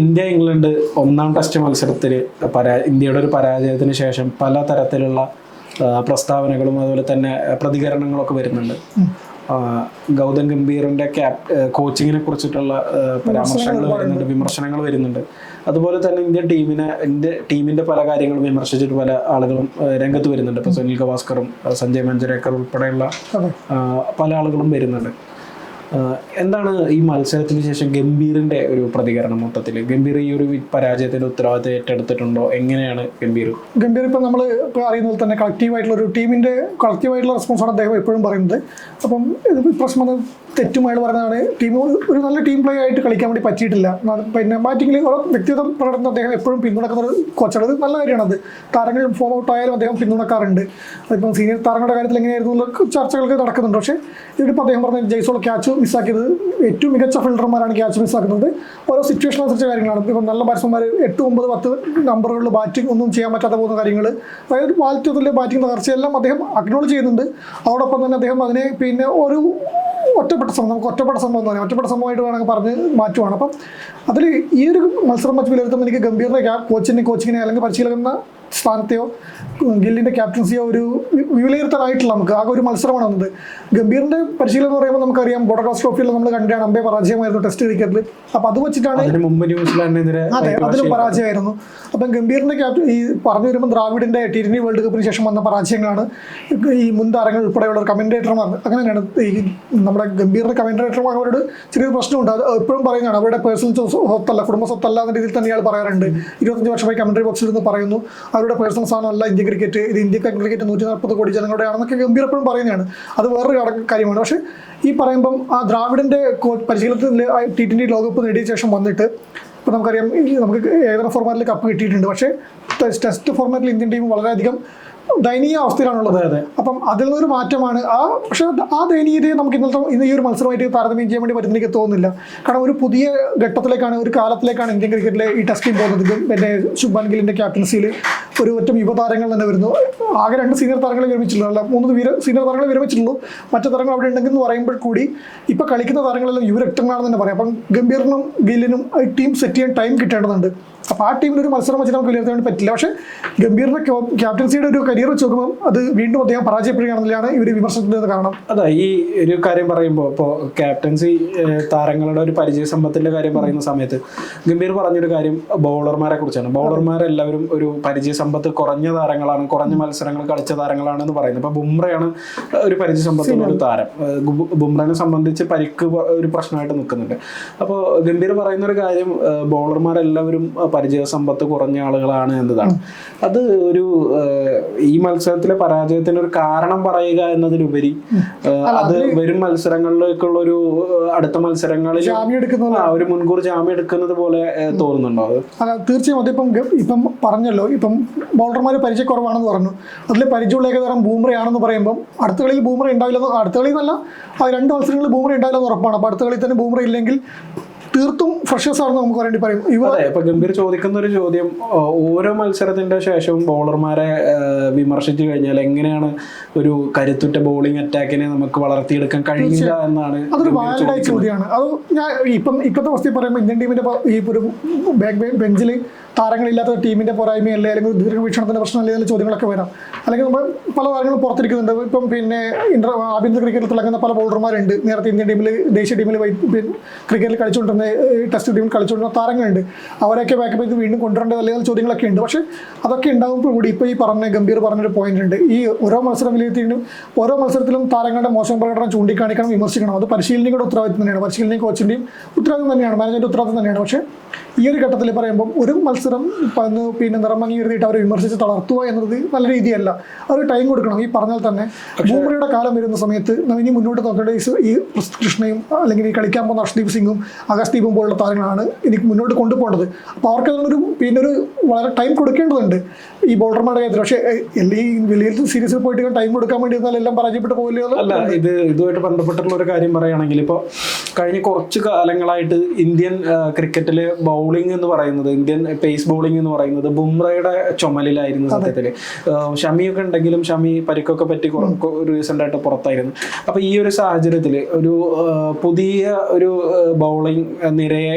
India England ഒന്നാം test മത്സരത്തിൽ പരാ ഇന്ത്യയുടെ ഒരു പരാജയത്തിന് ശേഷം പല തരത്തിലുള്ള പ്രസ്താവനകളും അതുപോലെ തന്നെ പ്രതികരണങ്ങളൊക്കെ വരുന്നുണ്ട്. ഗൗതം ഗംഭീറിന്റെ ക്യാപ് കോച്ചിങ്ങിനെ കുറിച്ചിട്ടുള്ള പരാമർശങ്ങൾ വരുന്നുണ്ട് വിമർശനങ്ങൾ വരുന്നുണ്ട്. അതുപോലെ തന്നെ ഇന്ത്യ ടീമിനെ ഇന്ത്യ ടീമിന്റെ പല കാര്യങ്ങളും വിമർശിച്ചിട്ട് പല ആളുകളും രംഗത്ത് വരുന്നുണ്ട്. ഇപ്പൊ സുനിൽ ഗവാസ്കറും സഞ്ജയ് മഞ്ജരേക്കർ ഉൾപ്പെടെയുള്ള പല ആളുകളും വരുന്നുണ്ട്. എന്താണ് ഈ മത്സരത്തിന് ശേഷം ഗംഭീറിന്റെ ഒരു പ്രതികരണം മൊത്തത്തിൽ? ഗംഭീർ ഈ ഒരു പരാജയത്തിന്റെ ഉത്തരവാദിത്തം ഏറ്റെടുത്തിട്ടുണ്ടോ? എങ്ങനെയാണ് ഗംഭീർ? ഗംഭീർ ഇപ്പം നമ്മൾ ഇപ്പോൾ അറിയുന്ന പോലെ തന്നെ കളക്റ്റീവായിട്ടുള്ള ഒരു ടീമിന്റെ കളക്റ്റീവായിട്ടുള്ള റെസ്പോൺസാണ് അദ്ദേഹം എപ്പോഴും പറയുന്നത്. അപ്പം ഇത് പ്രശ്നം അത് തെറ്റുമായിട്ട് പറയുന്നതാണ്. ടീം ഒരു നല്ല ടീം പ്ലേ ആയിട്ട് കളിക്കാൻ വേണ്ടി പറ്റിയിട്ടില്ല. പിന്നെ ബാറ്റിങ്ങിൽ ഓരോ വ്യക്തിഗത പ്രകടനം അദ്ദേഹം എപ്പോഴും പിന്തുണക്കുന്ന ഒരു കോച്ചാണ് അത് നല്ല കാര്യമാണ് അത്. താരങ്ങൾ ഫോം ഔട്ട് ആയാലും അദ്ദേഹം പിന്തുണക്കാറുണ്ട്. അതിപ്പം സീനിയർ താരങ്ങളുടെ കാര്യത്തിൽ എങ്ങനെയായിരുന്നു ചർച്ചകൾക്ക് നടക്കുന്നുണ്ട്. പക്ഷേ ഇതിപ്പോൾ അദ്ദേഹം പറഞ്ഞ ജയ്സോൾ ക്യാച്ച് മിസ്സാക്കിയത് ഏറ്റവും മികച്ച ഫീൽഡർമാരാണ് ക്യാച്ച് മിസ്സാക്കുന്നത്. ഓരോ സിറ്റുവേഷൻ അനുസരിച്ച കാര്യങ്ങളാണ്. ഇപ്പം നല്ല ബാറ്റ്സ്മാൻമാർ എട്ട് ഒമ്പത് പത്ത് നമ്പറുകളിൽ ബാറ്റിംഗ് ഒന്നും ചെയ്യാൻ പറ്റാതെ പോകുന്ന കാര്യങ്ങൾ അതായത് വാലറ്റത്തിലെ ബാറ്റിംഗ് തകർച്ചയെല്ലാം അദ്ദേഹം അക്നോളജ് ചെയ്യുന്നുണ്ട്. അതോടൊപ്പം തന്നെ അദ്ദേഹം അതിനെ പിന്നെ ഒരു ഒറ്റപ്പെട്ട സംഭവം നമുക്ക് ഒറ്റപ്പെട്ട സംഭവം എന്ന് പറയാം. ഒറ്റപ്പെട്ട സംഭവമായിട്ട് വേണമെങ്കിൽ പറഞ്ഞ് മാറ്റുവാണ്. അപ്പം അതിൽ ഈ ഒരു മത്സരം വെച്ച് വിലയിരുത്തുമ്പോൾ എനിക്ക് ഗംഭീറിനെ കോച്ചിനെ കോച്ചിങ്ങിനെ അല്ലെങ്കിൽ പരിശീലകന സ്ഥാനത്തെയോ ഗില്ലിന്റെ ക്യാപ്റ്റൻസിയോ ഒരു വിലയിരുത്തലായിട്ടില്ല നമുക്ക് ആകെ ഒരു മത്സരമാണ് വന്നത്. ഗംഭീറിന്റെ പരിശീലനം എന്ന് പറയുമ്പോൾ നമുക്കറിയാം ബോർഡർകാസ് ട്രോഫിയിൽ നമ്മൾ കണ്ടാണ് അമ്പേ പരാജയമായിരുന്നു ടെസ്റ്റ് ക്രിക്കറ്റിൽ. അപ്പോൾ അത് വെച്ചിട്ടാണ് അതെ അതിന് പരാജയമായിരുന്നു. അപ്പം ഗംഭീറിന്റെ ക്യാപ്റ്റൻ ഈ പറഞ്ഞു വരുമ്പോൾ ദ്രാവിഡിന്റെ ടി ട്വന്റി വേൾഡ് കപ്പിന് ശേഷം വന്ന പരാജയങ്ങളാണ്. ഈ മുൻ താരങ്ങൾ ഉൾപ്പെടെയുള്ള കമന്റേറ്റർമാർ അങ്ങനെയാണ് ഈ നമ്മുടെ ഗംഭീറിന്റെ കമന്റേറ്റർമാർ അവരോട് ചെറിയൊരു പ്രശ്നമുണ്ട്. അത് എപ്പോഴും പറയുന്നതാണ് അവരുടെ പേഴ്സണൽ സ്വത്തല്ല കുടുംബ സ്വത്തല്ല എന്ന രീതിയിൽ തന്നെ ഇയാൾ പറയാറുണ്ട്. ഇരുപത്തഞ്ച് വർഷമായി കമന്ററി ബോക്സിൽ നിന്ന് പറയുന്നു. അവരുടെ പേഴ്സണൽ സാധനമല്ല ഇന്ത്യ ക്രിക്കറ്റ് ഇത് ഇന്ത്യ ക്രിക്കറ്റ് നൂറ്റി നാൽപ്പത് കോടി ജനങ്ങളുടെ ആണെന്നൊക്കെ ഗംഭീർ എപ്പോഴും പറയുന്നതാണ്. അത് വേറൊരു കാര്യമാണ്. പക്ഷേ ഈ പറയുമ്പം ആ ദ്രാവിഡിന്റെ കോ- പരിശീലനത്തിൽ ടി ട്വന്റി ലോകകപ്പ് നേടിയ ശേഷം വന്നിട്ട് ഇപ്പോൾ നമുക്കറിയാം നമുക്ക് ഏകദിന ഫോർമാറ്റിൽ കപ്പ് കിട്ടിയിട്ടുണ്ട്. പക്ഷേ ടെസ്റ്റ് ഫോർമാറ്റിൽ ഇന്ത്യൻ ടീം വളരെയധികം ദയനീയ അവസ്ഥയിലാണുള്ളത്. അതെ. അപ്പം അതിൽ നിന്നൊരു മാറ്റമാണ്. ആ പക്ഷേ ആ ദയനീയതയെ നമുക്ക് ഇന്നത്തെ ഇന്ന് ഈ ഒരു മത്സരമായിട്ട് താരതമ്യം ചെയ്യാൻ വേണ്ടി പറ്റുന്ന എനിക്ക് തോന്നുന്നില്ല. കാരണം ഒരു പുതിയ ഘട്ടത്തിലേക്കാണ് ഒരു കാലത്തിലേക്കാണ് ഇന്ത്യൻ ക്രിക്കറ്റിലെ ഈ ടെസ്റ്റ് ടീം പോകുന്നത്. പിന്നെ ശുഭാൻ ഗില്ലിന്റെ ക്യാപ്റ്റൻസിയിൽ ഒരു ഒറ്റ യുവതാരങ്ങൾ തന്നെ വരുന്നു. ആകെ രണ്ട് സീനിയർ താരങ്ങളെ വിരമിച്ചുള്ളൂ അല്ല മൂന്ന് വീര സീനിയർ താരങ്ങളെ വിരമിച്ചിട്ടുള്ളൂ. മറ്റു താരങ്ങൾ അവിടെ ഉണ്ടെങ്കിൽ പറയുമ്പോൾ കൂടി ഇപ്പോൾ കളിക്കുന്ന താരങ്ങളെല്ലാം യുവരക്തങ്ങളാണെന്ന് തന്നെ പറയാം. അപ്പം ഗംഭീറിനും ഗില്ലിനും ടീം സെറ്റ് ചെയ്യാൻ ടൈം കിട്ടേണ്ടതുണ്ട്. അപ്പോൾ ആ ടീമിൽ ഒരു മത്സരം വെച്ച് നമുക്ക് വിലയിരുത്താൻ പറ്റില്ല. പക്ഷേ ഗംഭീറിന്റെ ക്യാപ്റ്റൻസിയുടെ ഒരു കരിയർ വെച്ച് നോക്കുമ്പോൾ അത് വീണ്ടും അദ്ദേഹം പരാജയപ്പെടുകയാണെന്നാണ് ഇവർ വിമർശനത്തിന് കാരണം. അതെ ഈ ഒരു കാര്യം പറയുമ്പോൾ ഇപ്പോൾ ക്യാപ്റ്റൻസി താരങ്ങളുടെ ഒരു പരിചയ സമ്പത്തിന്റെ കാര്യം പറയുന്ന സമയത്ത് ഗംഭീർ പറഞ്ഞൊരു കാര്യം ബൗളർമാരെ കുറിച്ചാണ്. ബൗളർമാരെല്ലാവരും ഒരു പരിചയ സമ്പത്ത് കുറഞ്ഞ താരങ്ങളാണ് കുറഞ്ഞ മത്സരങ്ങൾ കളിച്ച താരങ്ങളാണ് എന്ന് പറയുന്നത്. അപ്പൊ ബുംറയാണ് ഒരു പരിചയ സമ്പത്തുള്ള ഒരു താരം. ബുംറനെ സംബന്ധിച്ച് പരിക്ക് ഒരു പ്രശ്നമായിട്ട് നിൽക്കുന്നുണ്ട്. അപ്പോൾ ഗംഭീർ പറയുന്ന ഒരു കാര്യം ബൗളർമാരെല്ലാവരും പരിചയ സമ്പത്ത് കുറഞ്ഞ ആളുകളാണ് എന്നതാണ്. അത് ഒരു ഈ മത്സരത്തിലെ പരാജയത്തിന് ഒരു കാരണം പറയുക എന്നതിലുപരി അത് വരും മത്സരങ്ങളിലേക്കുള്ള ഒരു അടുത്ത മത്സരങ്ങളിൽ ഒരു മുൻകൂർ ജാമ്യം എടുക്കുന്നത് പോലെ തോന്നുന്നുണ്ടോ അത്? തീർച്ചയായും അതിപ്പം ഇപ്പം പറഞ്ഞല്ലോ ഇപ്പം ബൗളർമാർ പരിചയക്കുറവാണെന്ന് പറഞ്ഞു. അതിൽ പരിചയമുള്ള ഏകതരം ബൂമറയാണെന്ന് പറയുമ്പം അടുത്ത കളിയിൽ ബൂമറ ഉണ്ടാവില്ലെന്ന് അടുത്ത കളിയിൽ നല്ല രണ്ട് മത്സരങ്ങളിൽ ബൂമറ ഉണ്ടാവില്ലെന്ന് ഉറപ്പാണ്. അപ്പോൾ അടുത്ത കളിയിൽ തന്നെ ബൂമറ ഇല്ലെങ്കിൽ തീർത്തും ഫ്രഷേഴ്സ് ആണെന്ന് നമുക്ക് വേണ്ടി പറയും. അതെ ഇപ്പൊ ഗംഭീർ ചോദിക്കുന്ന ഒരു ചോദ്യം ഓരോ മത്സരത്തിന്റെ ശേഷവും ബൗളർമാരെ വിമർശിച്ചു കഴിഞ്ഞാൽ എങ്ങനെയാണ് ഒരു കരുത്തുറ്റ ബോളിംഗ് അറ്റാക്കിനെ നമുക്ക് വളർത്തിയെടുക്കാൻ കഴിയില്ല എന്നാണ് അതൊരു വാലിഡായ ചോദ്യമാണ്. അത് ഞാൻ ഇപ്പം ഇപ്പോഴത്തെ അവസ്ഥയിൽ പറയുമ്പോൾ ഇന്ത്യൻ ടീമിന്റെ ഈ ഒരു ബാക്ക് ബെഞ്ചിൽ താരങ്ങളില്ലാത്ത ടീമിന്റെ പോരായ്മയല്ലേ? അല്ലെങ്കിൽ ദീർഘവീക്ഷണത്തിന്റെ പ്രശ്നമല്ലേ? എന്നുള്ള ചോദ്യങ്ങളൊക്കെ വരാം. അല്ലെങ്കിൽ നമ്മൾ പല താരങ്ങളും പുറത്തിരിക്കുന്നുണ്ട്. ഇപ്പം പിന്നെ ഇന്റർ ആഭ്യന്തര ക്രിക്കറ്റിൽ തിളങ്ങുന്ന പല ബൗളർമാരുണ്ട് നേരത്തെ ഇന്ത്യൻ ടീമിൽ ദേശീയ ടീമിൽ ക്രിക്കറ്റിൽ കളിച്ചുകൊണ്ടിരുന്ന ടെസ്റ്റ് ടീമിൽ കളിച്ചുകൊണ്ടിരുന്ന താരങ്ങളുണ്ട്. അവരെയൊക്കെ ബാക്കപ്പ് ചെയ്ത് വീണ്ടും കൊണ്ടുവരേണ്ടത് അല്ലെങ്കിൽ ചോദ്യങ്ങളൊക്കെ ഉണ്ട്. പക്ഷേ അതൊക്കെ ഉണ്ടാകുമ്പോൾ കൂടി ഇപ്പോൾ ഈ പറഞ്ഞ ഗംഭീർ പറഞ്ഞൊരു പോയിന്റ് ഉണ്ട്. ഈ ഓരോ മത്സരം വിലയിരുത്തിയിട്ടും ഓരോ മത്സരത്തിലും താരങ്ങളുടെ മോശം പ്രകടനം ചൂണ്ടിക്കാണിക്കണം വിമർശിക്കണം. അത് പരിശീലനയുടെ ഉത്തരവാദിത്വം തന്നെയാണ്. പരിശീലനയും കോച്ചിന്റെയും ഉത്തരവാദിത്വം തന്നെയാണ്. മാനേജറിന്റെ ഉത്തരവാദിത്തം തന്നെയാണ്. പക്ഷേ ഈ ഒരു ഘട്ടത്തിൽ പറയുമ്പം ഒരു മത്സരം പന്ന് നിറമങ്ങി എഴുതിയിട്ട് അവരെ വിമർശിച്ച് തളർത്തുക എന്നത് നല്ല രീതിയല്ല. അവർ ടൈം കൊടുക്കണം. ഈ പറഞ്ഞാൽ തന്നെ ഭൂമിയുടെ കാലം വരുന്ന സമയത്ത് ഇനി മുന്നോട്ട് നോക്കേണ്ട ഈ കൃഷ്ണയും അല്ലെങ്കിൽ ഈ കളിക്കാൻ പോകുന്ന അർഷ്ദീപ് സിംഗും ആകാശ്ദീപും പോലുള്ള താരങ്ങളാണ് എനിക്ക് മുന്നോട്ട് കൊണ്ടുപോകേണ്ടത്. അപ്പോൾ അവർക്ക് അതിനൊരു പിന്നെ ഒരു വളരെ ടൈം കൊടുക്കേണ്ടതുണ്ട് ഈ ബോളർമാരുടെ കാര്യത്തിൽ. പക്ഷേ ഈ വലിയ സീരീസിൽ പോയിട്ട് ടൈം കൊടുക്കാൻ വേണ്ടി ഇരുന്നാൽ എല്ലാം പരാജയപ്പെട്ട് പോകില്ല അല്ല ഇത് ഇതുമായിട്ട് ബന്ധപ്പെട്ടുള്ള ഒരു കാര്യം പറയുകയാണെങ്കിൽ ഇപ്പോൾ കഴിഞ്ഞ കുറച്ച് കാലങ്ങളായിട്ട് ഇന്ത്യൻ ക്രിക്കറ്റിൽ ബൗളിംഗ് എന്ന് പറയുന്നത് ഇന്ത്യൻ പേസ് ബൗളിംഗ് എന്ന് പറയുന്നത് ബുംറയുടെ ചുമലിലായിരുന്നു സത്യത്തിൽ ഷമിയൊക്കെ ഉണ്ടെങ്കിലും ഷമി പരിക്കൊക്കെ പറ്റി ഒരു റീസെന്റ് ആയിട്ട് പുറത്തായിരുന്നു. അപ്പൊ ഈ ഒരു സാഹചര്യത്തിൽ ഒരു പുതിയ ഒരു ബൗളിംഗ് നിരയെ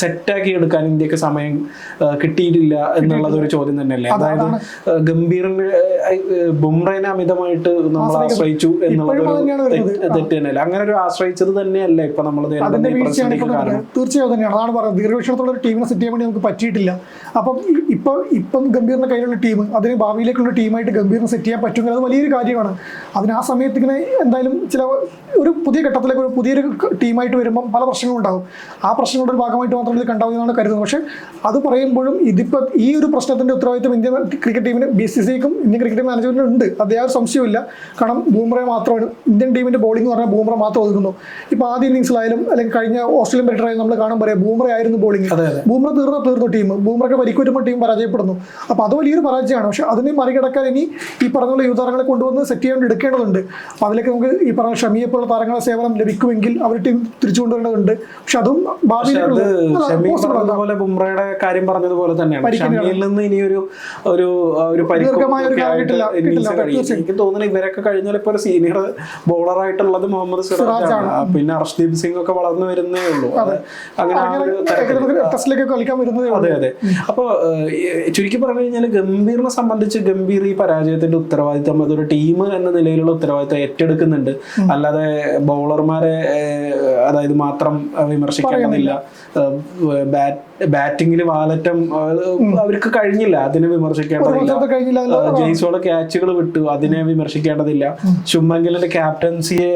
സെറ്റാക്കി എടുക്കാൻ ഇന്ത്യയ്ക്ക് സമയം കിട്ടിയിട്ടില്ല എന്നുള്ളത് ഒരു ചോദ്യം തന്നെയല്ലേ? അതായത് ഗംഭീറിന് ബുംറയെ ബുംറേനെ അമിതമായിട്ട് നമ്മൾ ആശ്രയിച്ചു എന്നുള്ളത്. തെറ്റ് തന്നെയല്ലേ? അങ്ങനെ ഒരു ആശ്രയിച്ചത് തന്നെയല്ല ഇപ്പൊ നമ്മൾ തീർച്ചയായും തന്നെയാണ്. അതാണ് പറയുന്നത്. ദീർഘവീക്ഷണത്തോടെ ഒരു ടീമിനെ സെറ്റ് ചെയ്യാൻ വേണ്ടി നമുക്ക് പറ്റിയിട്ടില്ല. അപ്പം ഇപ്പോൾ ഇപ്പൊ ഗംഭീറിന്റെ കയ്യിലുള്ള ടീം അതിന് ഭാവിയിലേക്കുള്ള ടീമായിട്ട് ഗംഭീറിനെ സെറ്റ് ചെയ്യാൻ പറ്റുമെങ്കിൽ അത് വലിയൊരു കാര്യമാണ്. അതിന് ആ സമയത്ത് ഇങ്ങനെ എന്തായാലും ചില ഒരു പുതിയ ഘട്ടത്തിലേക്ക് ഒരു പുതിയൊരു ടീമായിട്ട് വരുമ്പം പല പ്രശ്നങ്ങളും ഉണ്ടാവും ആ പ്രശ്നങ്ങളുടെ ഒരു ഭാഗമായിട്ട് മാത്രം ഇത് കണ്ടാവുന്നതാണ് കരുതുന്നത്. പക്ഷേ അത് പറയുമ്പോഴും ഇതിപ്പോൾ ഈ ഒരു പ്രശ്നത്തിന്റെ ഉത്തരവാദിത്വം ഇന്ത്യൻ ക്രിക്കറ്റ് ടീമിന് ബി സി സിക്കും ഇന്ത്യൻ ക്രിക്കറ്റ് മാനേജ്മെന്റിനും ഉണ്ട്. യാതൊരു സംശയമില്ല കാരണം ബൂംറ മാത്രമാണ്. ഇന്ത്യൻ ടീമിന്റെ ബോളിംഗ് എന്ന് പറഞ്ഞാൽ ബൂംറ മാത്രം ഒതുക്കുന്നു ഇപ്പോൾ ആദ്യ ഇന്നിങ്സിലായാലും അല്ലെങ്കിൽ കഴിഞ്ഞ ഓസ്ട്രേലിയൻ പെരിട്ടറായാലും നമ്മൾ കാണാൻ പറയാം ബൂംറ ബോളിംഗ് അതെ അതെ. തീർന്ന തീർന്നു ടീം ബൂമറൊക്കെ പരിക്ക് വരുമ്പോൾ ടീം പരാജയപ്പെടുന്നു. അപ്പോൾ അത് വലിയൊരു പരാജയമാണ്. പക്ഷെ അതിനെ മറികടക്കാൻ ഇനി ഈ പറഞ്ഞ പോലെ യുവതാരങ്ങളെ കൊണ്ടുവന്ന് സെറ്റ് ചെയ്യാൻ എടുക്കേണ്ടതുണ്ട്. അപ്പോൾ അതിലേക്ക് നമുക്ക് ഈ പറഞ്ഞ ഷമിയെ പോലുള്ള താരങ്ങളെ സേവനം ലഭിക്കുമെങ്കിൽ അവർ ടീം തിരിച്ചു കൊണ്ടുവരേണ്ടതുണ്ട്. പക്ഷെ അതും ഭാവിയിലുള്ള ബുംറയുടെ കാര്യം പറഞ്ഞതുപോലെ തന്നെയാണ്. നിന്ന് ഇനി ഒരു ഒരു ഒരു. എനിക്ക് തോന്നുന്നു ഇവരൊക്കെ കഴിഞ്ഞ ഇപ്പോൾ ഒരു സീനിയർ ബോളർ ആയിട്ടുള്ളത് മുഹമ്മദ് സിറാജ് ആണ് പിന്നെ അർഷ്ദീപ് സിംഗ് ഒക്കെ വളർന്നു വരുന്നേ ഉള്ളൂ. അങ്ങനെ ടെസ്റ്റിലേക്ക് കളിക്കാൻ വരുന്നത് അതെ അതെ. അപ്പൊ ചുരുക്കി പറഞ്ഞു കഴിഞ്ഞാൽ ഗംഭീറിനെ സംബന്ധിച്ച് ഗംഭീർ ഈ പരാജയത്തിന്റെ ഉത്തരവാദിത്തം അതൊരു ടീം എന്ന നിലയിലുള്ള ഉത്തരവാദിത്തം ഏറ്റെടുക്കുന്നുണ്ട്. അല്ലാതെ ബൗളർമാരെ അതായത് മാത്രം വിമർശിക്കേണ്ടതില്ല. ബാറ്റിംഗിൽ വാലറ്റം അവർക്ക് കഴിഞ്ഞില്ല അതിനെ വിമർശിക്കേണ്ടതില്ല. ജെയ്സോളെ ക്യാച്ചുകൾ വിട്ടു അതിനെ വിമർശിക്കേണ്ടതില്ല. ശുഭങ്കലിന്റെ ക്യാപ്റ്റൻസിയെ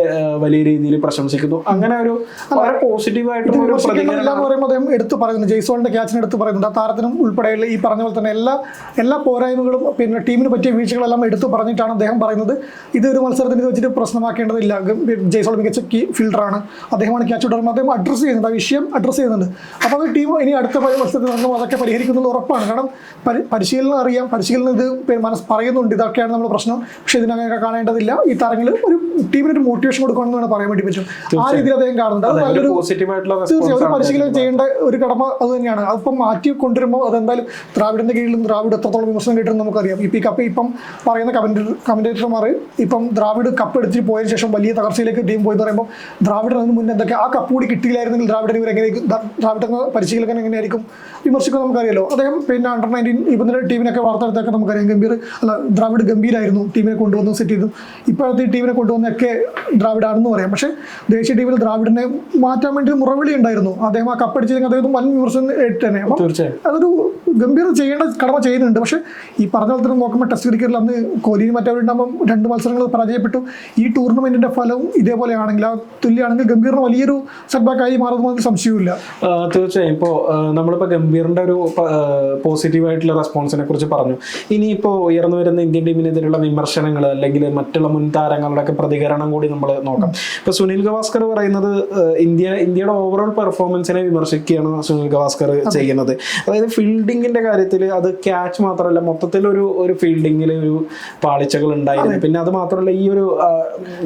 വലിയ രീതിയിൽ പ്രശംസിക്കുന്നു. അങ്ങനെ ഒരു വളരെ പോസിറ്റീവ് ആയിട്ടുള്ള ഒരു പ്രതികരണം. എടുത്തു പറയുന്നു. ജെയ്സോളിന്റെ ക്യാച്ചിനെ എടുത്തു പറയുന്നുണ്ട്. ആ താരത്തിനും ഉൾപ്പെടെയുള്ള ഈ പറഞ്ഞ പോലെ തന്നെ എല്ലാ എല്ലാ പോരായ്മകളും പിന്നെ ടീമിന് പറ്റിയ വീഴ്ചകളെല്ലാം എടുത്തു പറഞ്ഞിട്ടാണ് അദ്ദേഹം പറയുന്നത്. ഇത് ഒരു മത്സരത്തിന് ഇത് വെച്ചിട്ട് പ്രശ്നമാക്കേണ്ടതില്ല. ജെയ്സോൾ ജയ്സോൾ മികച്ച ഫീൽഡറാണ്. അദ്ദേഹമാണ് ക്യാച്ച് ഇടുന്നത് അദ്ദേഹം അഡ്രസ്സ് ചെയ്യുന്നുണ്ട്. ആ വിഷയം അഡ്രസ്സ് ചെയ്യുന്നുണ്ട്. അപ്പോൾ അത് ടീം ഇനി അടുത്ത പ- പരിവർത്തനത്തിൽ നമ്മൾ അതൊക്കെ പരിഹരിക്കുന്നത് ഉറപ്പാണ്. കാരണം പരിശീലനം അറിയാം. പരിശീലനം ഇത് മനസ്സ് പറയുന്നുണ്ട്. ഇതൊക്കെയാണ് നമ്മുടെ പ്രശ്നം. പക്ഷെ ഇതിനൊക്കെ കാണേണ്ടതില്ല. ഈ താരങ്ങൾ ഒരു ടീമിന് ഒരു മോട്ടിവേഷൻ കൊടുക്കണം എന്ന് പറയാൻ വേണ്ടി പറ്റും. ആ രീതിയിൽ അദ്ദേഹം കാണുന്നുണ്ട്. അത് നല്ലൊരു തീർച്ചയായും. ഒരു പരിശീലനം ചെയ്യേണ്ട ഒരു കടമ അത് തന്നെയാണ്. അതിപ്പം മാറ്റി കൊണ്ടുവരുമ്പോൾ അതെന്തായാലും ദ്രാവിഡിന്റെ കീഴിലും ദ്രാവിഡ് എത്രത്തോളം വിമർശനം കിട്ടുമെന്ന് നമുക്കറിയാം. ഇപ്പം ഈ കപ്പ് ഇപ്പം പറയുന്ന കമന്റേറ്റർ കമന്റേറ്റർമാർ ഇപ്പം ദ്രാവിഡ് കപ്പ് എടുത്തിട്ട് പോയതിനു ശേഷം വലിയ തകർച്ചയിലേക്ക് ടീം പോയി പറയുമ്പോൾ ദ്രാവിഡ് അതിന് മുന്നേ എന്തൊക്കെ ആ കപ്പ് കൂടി കിട്ടിയില്ലായിരുന്നെങ്കിൽ ദ്രാവിഡിന് ദ്രാ- ദ്രാവിഡ് എന്ന പരിശീലകൻ എങ്ങനെയായിരിക്കും വിമർശിക്കുന്നത് നമുക്കറിയാലോ അദ്ദേഹം പിന്നെ അണ്ടർ നയന്റീൻ ഇപ്പം ടീമിനൊക്കെ വാർത്തെടുത്തൊക്കെ നമുക്കറിയാം. ഗംഭീർ അല്ല ദ്രാവിഡ് ഗംഭീരായിരുന്നു ടീമിനെ കൊണ്ടുവന്ന് സെറ്റ് ചെയ്തു ഇപ്പോഴത്തെ ടീമിനെ കൊണ്ടുവന്നൊക്കെ ദ്രാവിഡാണെന്ന് പറയാം. പക്ഷേ ദേശീയ ടീമിൽ ദ്രാവിഡിനെ മാറ്റാൻ വേണ്ടി മുറവിളി ഉണ്ടായിരുന്നു. അദ്ദേഹം ആ കപ്പടിച്ചെങ്കിൽ അദ്ദേഹം വൻ വിമർശനം തന്നെ തീർച്ചയായും. അതൊരു ഗംഭീർ ചെയ്യേണ്ട കടമ ചെയ്യുന്നുണ്ട്. പക്ഷേ ഈ പറഞ്ഞ പോലെ തന്നെ നോക്കുമ്പോൾ ടെസ്റ്റ് ക്രിക്കറ്റിൽ അന്ന് കോഹ്ലിയും മറ്റവരുണ്ടാകുമ്പോൾ രണ്ട് മത്സരങ്ങൾ പരാജയപ്പെട്ടു. ഈ ടൂർണമെന്റിന്റെ ഫലവും ഇതേപോലെയാണെങ്കിൽ ആ തുല്യമാണെങ്കിൽ ഗംഭീറിന് വലിയൊരു സെറ്റ് ബാക്ക് ആയി മാറുന്നതിൽ സംശയമില്ല ആ, തീർച്ചയായും. ഇപ്പോൾ നമ്മളിപ്പോൾ ഗംഭീറിന്റെ ഒരു പോസിറ്റീവ് ആയിട്ടുള്ള റെസ്പോൺസിനെ കുറിച്ച് പറഞ്ഞു. ഇനിയിപ്പോൾ ഉയർന്നു വരുന്ന ഇന്ത്യൻ ടീമിനെതിരെയുള്ള വിമർശനങ്ങൾ അല്ലെങ്കിൽ മറ്റുള്ള മുൻ താരങ്ങളുടെയൊക്കെ പ്രതികരണം കൂടി നമ്മൾ നോക്കാം. ഇപ്പോൾ സുനിൽ ഗവാസ്കർ പറയുന്നത് ഇന്ത്യ ഇന്ത്യയുടെ ഓവറോൾ പെർഫോമൻസിനെ വിമർശിക്കുകയാണ് സുനിൽ ഗവാസ്കർ ചെയ്യുന്നത്. അതായത് ഫീൽഡിങ്ങിന്റെ കാര്യത്തിൽ അത് ക്യാച്ച് മാത്രമല്ല മൊത്തത്തിൽ ഒരു ഒരു ഫീൽഡിങ്ങിൽ ഒരു പാളിച്ചകൾ ഉണ്ടായിരുന്നു. പിന്നെ അത് മാത്രമല്ല ഈ ഒരു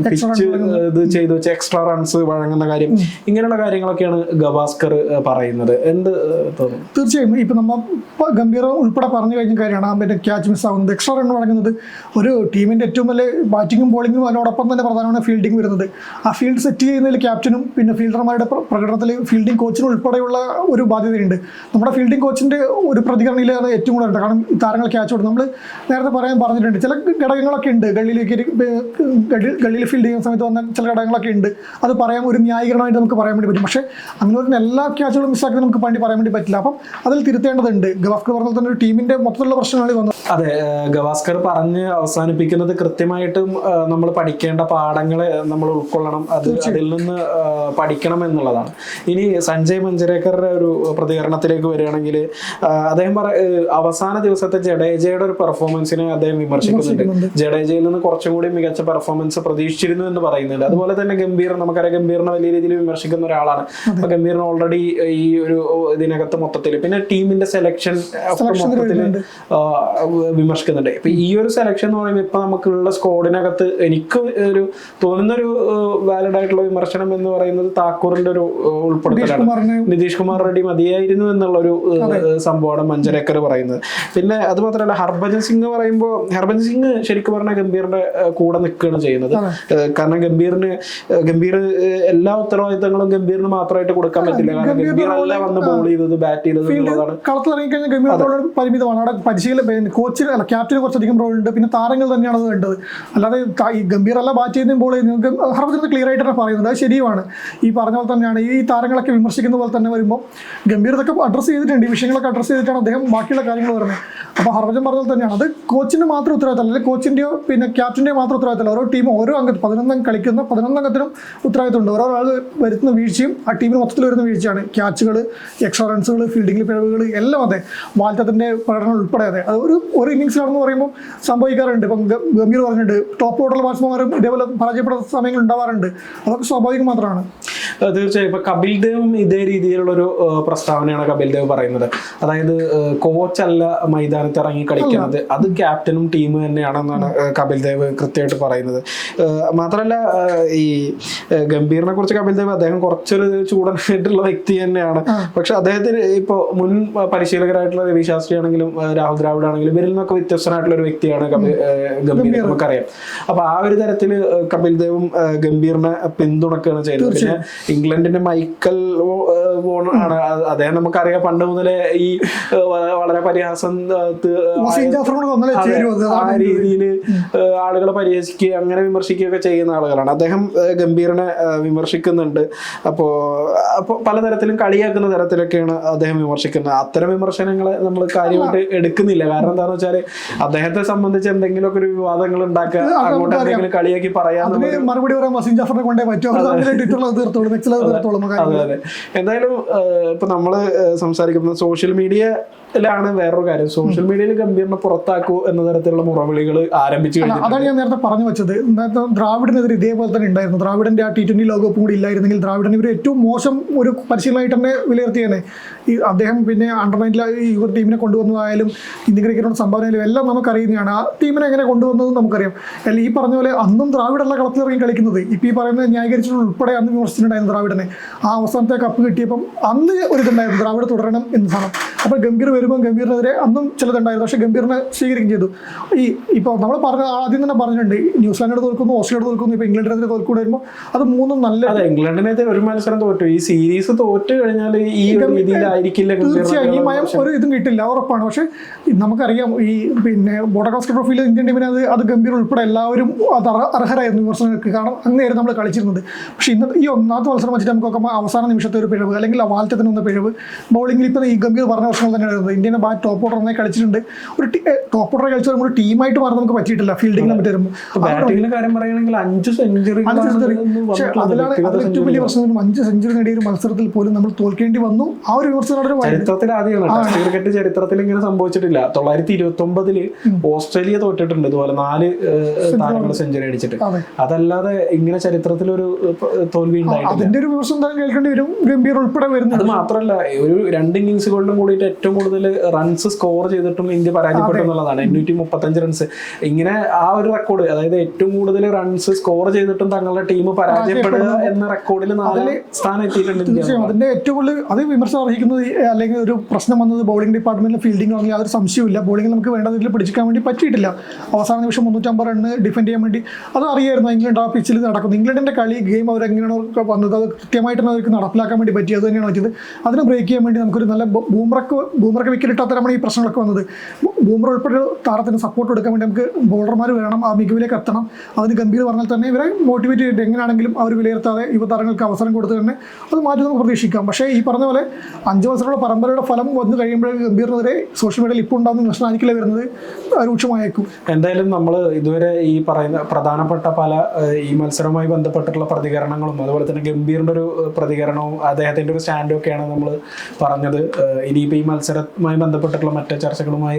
പിച്ച് ഇത് ചെയ്തു വെച്ച് എക്സ്ട്രാ റൺസ് വഴങ്ങുന്ന കാര്യം ഇങ്ങനെയുള്ള കാര്യങ്ങളൊക്കെയാണ് ഗവാസ്കർ പറയുന്നത്. എന്ത് ആ, തോന്നുന്നു തീർച്ചയായും. ഇപ്പൊ നമ്മ ഇപ്പൊ ഗംഭീർ ഉൾപ്പെടെ പറഞ്ഞു കഴിഞ്ഞ കാര്യമാണ്. പിന്നെ ക്യാച്ച് മിസ് ആവുന്നത്. എക്സ്ട്രാ റൺ വഴങ്ങുന്നത്. ഒരു ടീമിന്റെ ഏറ്റവും വലിയ ബാറ്റിങ്ങും ബോളിങ്ങും അതിനോടൊപ്പം തന്നെ പ്രധാനമാണ് ഫീൽഡിംഗ് വരുന്നത്. ആ ഫീൽഡ് സെറ്റ് ചെയ്യുന്നതിൽ ക്യാപ്റ്റനും പിന്നെ ഫീൽഡർമാരുടെ പ്ര- പ്രകടനത്തിൽ ഫീൽഡിംഗ് കോച്ചിനും ഉൾപ്പെടെയുള്ള ഒരു ബാധ്യതയുണ്ട്. നമ്മുടെ ഫീൽഡിംഗ് കോച്ചിന്റെ ഒരു പ്രതികരണയിൽ അത് ഏറ്റവും കൂടുതൽ ഉണ്ട്. കാരണം താരങ്ങൾ ക്യാച്ച് കൊടുക്കും നമ്മൾ നേരത്തെ പറയാൻ പറഞ്ഞിട്ടുണ്ട്. ചില ഘടകങ്ങളൊക്കെ ഉണ്ട്. ഗള്ളിയിലേക്ക് ഗള്ളിയിൽ ഫീൽഡ് ചെയ്യുന്ന സമയത്ത് വന്ന ചില ഘടകങ്ങളൊക്കെ ഉണ്ട്. അത് പറയാം ഒരു ന്യായീകരണമായിട്ട് നമുക്ക് പറയാൻ വേണ്ടി പറ്റും. പക്ഷേ അങ്ങനെ എല്ലാ ക്യാച്ചുകളും മിസ്സാക്കി നമുക്ക് വേണ്ടി പറയാൻ വേണ്ടി പറ്റില്ല. അപ്പം അതിൽ തിരുത്തേണ്ടതുണ്ട്. ഗവാസ്കർ പറഞ്ഞ തന്നെ ഒരു ടീമിന്റെ മൊത്തത്തിലുള്ള പ്രശ്നങ്ങളിൽ വന്നത്. അതെ ഗവാസ്കർ പറഞ്ഞ് അവസാനിപ്പിക്കുന്നത് കൃത്യമായിട്ടും നമ്മൾ പഠിക്കേണ്ട പാഠങ്ങളെ നമ്മൾ ഉൾക്കൊള്ളണം. അത് അതിൽ നിന്ന് പഠിക്കണം എന്നുള്ളതാണ്. ഇനി സഞ്ജയ് മഞ്ചരേക്കറുടെ ഒരു പ്രതികരണത്തിലേക്ക് വരികയാണെങ്കിൽ അദ്ദേഹം പറ അവസാന ദിവസത്തെ ജഡേജയുടെ ഒരു പെർഫോമൻസിനെ അദ്ദേഹം വിമർശിക്കുന്നുണ്ട്. ജഡേജയിൽ നിന്ന് കുറച്ചും കൂടി മികച്ച പെർഫോമൻസ് പ്രതീക്ഷിച്ചിരുന്നു എന്ന് പറയുന്നുണ്ട്. അതുപോലെ തന്നെ ഗംഭീർ നമുക്കറിയാം ഗംഭീറിനെ വലിയ രീതിയിൽ വിമർശിക്കുന്ന ഒരാളാണ്. അപ്പൊ ഗംഭീറിന് ഓൾറെഡി ഈ ഒരു ഇതിനകത്ത് മൊത്തത്തിൽ. പിന്നെ ടീമിന്റെ സെലക്ഷൻ Selection മൊത്തത്തിൽ. വിമർശിക്കുന്നുണ്ട്. ഇപ്പൊ ഈ ഒരു സെലക്ഷൻ എന്ന് പറയുമ്പോൾ ഇപ്പൊ നമുക്കുള്ള സ്കോഡിനകത്ത് എനിക്ക് ഒരു തോന്നുന്ന ഒരു വാലിഡ് ആയിട്ടുള്ള വിമർശനം എന്ന് പറയുന്നത് താക്കൂറിന്റെ ഒരു ഉൾപ്പെടുത്തലാണ്. നിതീഷ് കുമാർ റെഡ്ഡി മതിയായിരുന്നു എന്നുള്ള ഒരു സംഭവമാണ് മഞ്ചരേക്കർ പറയുന്നത്. പിന്നെ അത് മാത്രമല്ല ഹർഭജൻ സിംഗ് പറയുമ്പോൾ ഹർഭജൻ സിംഗ് ശരിക്കും പറഞ്ഞാൽ ഗംഭീറിന്റെ കൂടെ നിൽക്കുകയാണ് ചെയ്യുന്നത്. കാരണം ഗംഭീറിന് ഗംഭീർ എല്ലാ ഉത്തരവാദിത്തങ്ങളും ഗംഭീറിന് മാത്രമായിട്ട് കൊടുക്കാൻ പറ്റില്ല. കാരണം ഗംഭീർ അല്ല വന്ന് ബോൾ ചെയ്തത് ബാറ്റ് ചെയ്തത് കളത്തിൽ ഇറങ്ങിക്കഴിഞ്ഞാൽ ഗംഭീർ പരിമിതമാണ്. അവിടെ പരിശീലനം കോച്ചിന് അല്ല ക്യാപ്റ്റന് കുറച്ചധികം റോൾ ഉണ്ട്. പിന്നെ താരങ്ങൾ തന്നെയാണ് അത് വേണ്ടത്. അല്ലാതെ ഈ ഗംഭീർ അല്ല ബാറ്റ് ചെയ്യുന്ന ബോൾ നിങ്ങൾക്ക് ഹർഭജൻ ക്ലിയർ ആയിട്ട് തന്നെ പറയുന്നത്. അത് ശരിയുമാണ്. ഈ പറഞ്ഞ പോലെ തന്നെയാണ്. ഈ താരങ്ങളൊക്കെ വിമർശിക്കുന്ന പോലെ തന്നെ വരുമ്പോൾ ഗംഭീർ ഇതൊക്കെ അഡ്രസ്സ് ചെയ്തിട്ടുണ്ട്. ഈ വിഷയങ്ങളൊക്കെ അഡ്രസ്സ് ചെയ്തിട്ടാണ് അദ്ദേഹം ബാക്കിയുള്ള കാര്യങ്ങൾ പറഞ്ഞത് അപ്പോൾ ഹർഭജൻ പറഞ്ഞ പോലെ തന്നെയാണ്. അത് കോച്ചിന് മാത്രം ഉത്തരവാദിത്തമല്ല. അല്ലെങ്കിൽ കോച്ചിന്റെയോ പിന്നെ ക്യാപ്റ്റന്റെയോ മാത്രം ഉത്തരവാദിത്തമല്ല. ഓരോ ടീം ഓരോ അംഗം പതിനൊന്നംഗം കളിക്കുന്ന പതിനൊന്നംഗത്തിനും ഉത്തരവാദിത്തമുണ്ട്. ഓരോ ആൾ വരുത്തുന്ന വീഴ്ചയും ആ ടീമിന് മൊത്തത്തിൽ വരുന്ന വീഴ്ചയാണ്. ക്യാച്ചുകൾ എക്സ്ട്രാ റൺസുകൾ ഫീൽഡിംഗിൽ പിഴവുകൾ എല്ലാം അതെ. വാൽറ്റത്തിന്റെ പ്രകടനം ഉൾപ്പെടെ അതെ. അത് ഒരു ഒരു ഇന്നിങ്സിലാണെന്ന് പറയുമ്പോൾ സംഭവിക്കാറുണ്ട്. ഇപ്പം ഗംഭീർ പറഞ്ഞിട്ടുണ്ട് ടോപ്പ് ഓർഡർ ബാറ്റ്സ്മാരും ഇതേപോലെ പരാജയപ്പെടുന്ന സമയങ്ങൾ ഉണ്ടാവാറുണ്ട്. അതൊക്കെ സ്വാഭാവികം മാത്രമാണ്. തീർച്ചയായും. ഇപ്പൊ കപിൽ ദേവും ഇതേ രീതിയിലുള്ള ഒരു പ്രസ്താവനയാണ് കപിൽ ദേവ് പറയുന്നത്. അതായത് കോച്ച് അല്ല മൈതാനത്ത് ഇറങ്ങി കളിക്കുന്നത്. അത് ക്യാപ്റ്റനും ടീമും തന്നെയാണെന്നാണ് കപിൽ ദേവ് കൃത്യമായിട്ട് പറയുന്നത്. മാത്രല്ല മാത്രമല്ല ഈ ഗംഭീറിനെ കുറിച്ച് കപിൽ ദേവ് അദ്ദേഹം കുറച്ചൊരു ചൂടനായിട്ടുള്ള വ്യക്തി തന്നെയാണ്. പക്ഷെ അദ്ദേഹത്തിന് ഇപ്പൊ മുൻ പരിശീലകരായിട്ടുള്ള രവി ശാസ്ത്രി ആണെങ്കിലും രാഹുൽ ദ്രാവിഡ് ആണെങ്കിലും ഇവരിൽ നിന്നൊക്കെ വ്യത്യസ്തനായിട്ടുള്ള ഒരു വ്യക്തിയാണ് കപിൽ ഗംഭീർ നമുക്കറിയാം. അപ്പൊ ആ ഒരു തരത്തിൽ ഏഹ് കപിൽ ദേവും ഗംഭീറിനെ പിന്തുണക്കുകയാണ് ചെയ്തത് പിന്നെ ഇംഗ്ലണ്ടിന്റെ മൈക്കൽ വോൺ ആണ്. അദ്ദേഹം നമുക്കറിയാം പണ്ട് മുതലേ ഈ വളരെ പരിഹാസം ആ രീതിയിൽ ആളുകളെ പരിഹസിക്കുകയും അങ്ങനെ വിമർശിക്കുകയൊക്കെ ചെയ്യുന്ന ആളുകളാണ്. അദ്ദേഹം ഗംഭീറിനെ വിമർശിക്കുന്നുണ്ട്. അപ്പോ അപ്പൊ പലതരത്തിലും കളിയാക്കുന്ന തരത്തിലൊക്കെയാണ് അദ്ദേഹം വിമർശിക്കുന്നത്. അത്തരം വിമർശനങ്ങളെ നമ്മൾ കാര്യമായിട്ട് എടുക്കുന്നില്ല. കാരണം എന്താണെന്ന് വെച്ചാൽ അദ്ദേഹത്തെ സംബന്ധിച്ച് എന്തെങ്കിലുമൊക്കെ ഒരു വിവാദങ്ങൾ ഉണ്ടാക്കുക അങ്ങോട്ട് എന്തെങ്കിലും കളിയാക്കി പറയാൻ മറുപടി പറയാൻ മസിൻ ജാഫറിനെ കൊണ്ടേ പറ്റും തീർത്തോളും. അത്. അതെ എന്തായാലും ഇപ്പൊ നമ്മൾ സംസാരിക്കുന്ന സോഷ്യൽ മീഡിയയിലാണ് വേറൊരു കാര്യം. സോഷ്യൽ മീഡിയയിൽ ഗംഭീറിനെ പുറത്താക്കൂ എന്ന തരത്തിലുള്ള മുറവിളികൾ ആരംഭിച്ചു അതാണ് ഞാൻ നേരത്തെ പറഞ്ഞു വെച്ചത്. നേരത്തെ ദ്രാവിഡിനെതിരെ ഇതേപോലെ തന്നെ ഉണ്ടായിരുന്നു. ദ്രാവിഡിന്റെ ആ ടി ട്വന്റി ലോകകപ്പും കൂടി ഇല്ലായിരുന്നെങ്കിൽ ദ്രാവിഡിന് ഇവർ ഏറ്റവും മോശം ഒരു പരിശീലനമായിട്ട് തന്നെ വിലയിരുത്തിയേനെ. ഈ അദ്ദേഹം പിന്നെ അണ്ടർ നയന്റിൽ ഈ ഒരു ടീമിനെ കൊണ്ടുവന്നതായാലും ഇന്ത്യൻ ക്രിക്കറ്റിനോട് സംഭാവനയിലും എല്ലാം നമുക്കറിയുന്നതാണ്. ആ ടീമിനെ എങ്ങനെ കൊണ്ടുവന്നതും നമുക്കറിയാം. അല്ല ഈ പറഞ്ഞ പോലെ അന്നും ദ്രാവിഡല്ല കളത്തിലിറങ്ങി കളിക്കുന്നത്. ഇപ്പം ഈ പറയുന്നത് ന്യായീകരിച്ചിട്ടുൾപ്പെടെ അന്ന് വിമർശിച്ചിട്ടുണ്ടായിരുന്നു ദ്രാവിഡിനെ ആ അവസാനത്തെ കപ്പ് കിട്ടിയപ്പം അന്ന് ഒരു ഇതുണ്ടായിരുന്നു. ദ്രാവിഡ് തുടരണം എന്ന് സാധനം. അപ്പോൾ ഗംഭീർ വരുമ്പോൾ ഗംഭീറിനെതിരെ അന്നും ചിലതുണ്ടായിരുന്നു. പക്ഷേ ഗംഭീറിനെ സ്വീകരിക്കുകയും ചെയ്തു. ഈ ഇപ്പോൾ നമ്മൾ പറഞ്ഞ ആദ്യം തന്നെ പറഞ്ഞിട്ടുണ്ട്. ന്യൂസിലാൻഡിനോട് തോൽക്കുന്നു ഓസ്ട്രേലിയയോട് തോൽക്കുന്നു. ഇപ്പോൾ ഇംഗ്ലണ്ടിനെതിരെ തോൽക്കൂടെ വരുമ്പോൾ അത് മൂന്നും നല്ല അതെ ഇംഗ്ലണ്ടിനെതിരെ ഒരു മത്സരം തോറ്റു. ഈ സീരീസ് തോറ്റ് കഴിഞ്ഞാൽ ഈ രീതിയിലായിരിക്കില്ല തീർച്ചയായും ഈ മയം ഒരു ഇതും കിട്ടില്ല. ഉറപ്പാണ്. പക്ഷേ നമുക്കറിയാം ഈ പിന്നെ ബോഡകാസ്റ്റ് ട്രോഫിയിൽ ഇന്ത്യൻ ടീമിന് അത് അത് ഗംഭീർ ഉൾപ്പെടെ എല്ലാവരും അത് അർഹ- അർഹരായിരുന്നു വിമർശനങ്ങൾക്ക്. കാരണം അങ്ങനെയായിരുന്നു നമ്മൾ കളിച്ചിരുന്നത്. പക്ഷേ ഇന്നത്തെ ഈ ഒന്നാമത്തെ മത്സരം വെച്ചിട്ട് നമുക്ക് നോക്കുമ്പോൾ അവസാന നിമിഷത്തെ ഒരു പിഴവ് അല്ലെങ്കിൽ ആ വാൽറ്റത്തിന് വന്ന പിഴവ്. ബൗളിംഗിൽ ഇപ്പോൾ ഈ ഗംഭീർ പറഞ്ഞ വർഷങ്ങൾ തന്നെയാണ് വരുന്നത് ബാറ്റ് ടോപ്പ് ഓർഡർ നന്നായി കളിച്ചിട്ടുണ്ട്. ഒരു ടോപ്പ് ഓർഡർ കളിച്ച് വരുമ്പോൾ ഒരു ടീമായിട്ട് മാറാൻ നമുക്ക് പറ്റിയിട്ടില്ല ഫീൽഡിംഗ് പറ്റി വരുമ്പോൾ ബാറ്റിംഗിന്റെ കാര്യം പറയുകയാണെങ്കിൽ അഞ്ച് അഞ്ച് സെഞ്ചുറി പക്ഷേ അതിലാണ് ഏറ്റവും വലിയ പ്രശ്നം അഞ്ച് സെഞ്ചുറി നേടിയ ഒരു മത്സരത്തിൽ പോലും നമ്മൾ തോൽക്കേണ്ടി വന്നു. ആ ഒരു. ചരിത്രത്തിൽ ആദ്യമാണ്. ടെസ്റ്റ് ക്രിക്കറ്റ് ചരിത്രത്തിൽ ഇങ്ങനെ സംഭവിച്ചിട്ടില്ല. തൊള്ളായിരത്തി ഇരുപത്തി ഒമ്പതിൽ ഓസ്ട്രേലിയ തോറ്റിട്ടുണ്ട്. ഇതുപോലെ നാല് താരങ്ങൾ സെഞ്ചുറി അടിച്ചിട്ട്. അതല്ലാതെ ഇങ്ങനെ ചരിത്രത്തിൽ ഒരു തോൽവി ഉണ്ടായിട്ടില്ല. അതിന്റെ ഒരു വിമർശനം താൻ കേൾക്കേണ്ടി വരും. ഗംഭീർ ഉൾപ്പെടെ വരുന്നത് അത് മാത്രമല്ല ഒരു രണ്ട് ഇന്നിങ്സുകളിലും കൂടിയിട്ട് ഏറ്റവും കൂടുതൽ റൺസ് സ്കോർ ചെയ്തിട്ടും ഇന്ത്യ പരാജയപ്പെട്ടു എന്നുള്ളതാണ്. എണ്ണൂറ്റി മുപ്പത്തഞ്ച് റൺസ് ഇങ്ങനെ ആ ഒരു റെക്കോർഡ് അതായത് ഏറ്റവും കൂടുതൽ റൺസ് സ്കോർ ചെയ്തിട്ടും തങ്ങളുടെ ടീം പരാജയപ്പെടുക എന്ന റെക്കോർഡിൽ നാല് സ്ഥാനം എത്തിയിട്ടുണ്ട് തീർച്ചയായും അതിന്റെ ഏറ്റവും കൂടുതൽ അത് വിമർശനം അർഹിക്കുന്നത് അല്ലെങ്കിൽ ഒരു പ്രശ്നം വന്നത് ബൗളിംഗ് ഡിപ്പാർട്ട്മെന്റിൽ ഫീൽഡിംഗ് ആണെങ്കിൽ യാതൊരു സംശയമില്ല ബൗളിംഗ് നമുക്ക് വേണ്ട രീതിയിൽ പിടിച്ചിക്കാൻ വേണ്ടി പറ്റിയിട്ടില്ല. അവസാന നിമിഷം മുന്നൂറ്റമ്പത് റണ്ണ് ഡിഫെൻഡ് ചെയ്യാൻ വേണ്ടി. അത് അറിയായിരുന്നു ഇംഗ്ലണ്ട് ആ പിച്ചിൽ നടക്കുന്നത് ഇംഗ്ലണ്ടിന്റെ കളി ഗെയിം അവർ എങ്ങനെയാണോ വന്നത് അത് കൃത്യമായിട്ട് അവർക്ക് നടപ്പിലാക്കാൻ വേണ്ടി പറ്റിയത് തന്നെയാണ് പറ്റിയത്. അതിനെ ബ്രേക്ക് ചെയ്യാൻ വേണ്ടി നമുക്കൊരു നല്ല ബൂമറക്ക് ബൂമറക്ക് വിക്കറ്റ് ഈ പ്രശ്നങ്ങളൊക്കെ വന്നത്. ബൂമർ ഉൾപ്പെടെ താരത്തിന് സപ്പോർട്ട് കൊടുക്കാൻ വേണ്ടി നമുക്ക് ബോളർമാർ വേണം ആ മികവിലേക്ക് എത്തണം. അതിന് ഗംഭീർ പറഞ്ഞാൽ തന്നെ ഇവരെ മോട്ടിവേറ്റ് ചെയ്തിട്ട് എങ്ങനെയാണെങ്കിലും അവർ വിലയിരുത്താതെ യുവതാരങ്ങൾക്ക് അവസരം കൊടുത്ത് തന്നെ അത് മാറ്റി നമുക്ക് പ്രതീക്ഷിക്കാം. പക്ഷേ ഈ പറഞ്ഞ പോലെ അഞ്ച് മത്സരമുള്ള പരമ്പരയുടെ ഫലം വന്നു കഴിയുമ്പോൾ ഗംഭീറിനെതിരെ സോഷ്യൽ മീഡിയയിൽ ഇപ്പോൾ ഉണ്ടാകുന്ന വിമർശനമായിരിക്കില്ല വരുന്നത് രൂക്ഷമായേക്കും. എന്തായാലും നമ്മൾ ഇതുവരെ ഈ പറയുന്ന പ്രധാനപ്പെട്ട പല ഈ മത്സരവുമായി ബന്ധപ്പെട്ടിട്ടുള്ള പ്രതികരണങ്ങളും അതുപോലെ തന്നെ ഗംഭീറിന്റെ ഒരു പ്രതികരണവും അദ്ദേഹത്തിന്റെ ഒരു സ്റ്റാൻഡും ഒക്കെയാണ് നമ്മൾ പറഞ്ഞത്. ഇനിയിപ്പോൾ ഈ മത്സരവുമായി ബന്ധപ്പെട്ടിട്ടുള്ള മറ്റ് ചർച്ചകളുമായി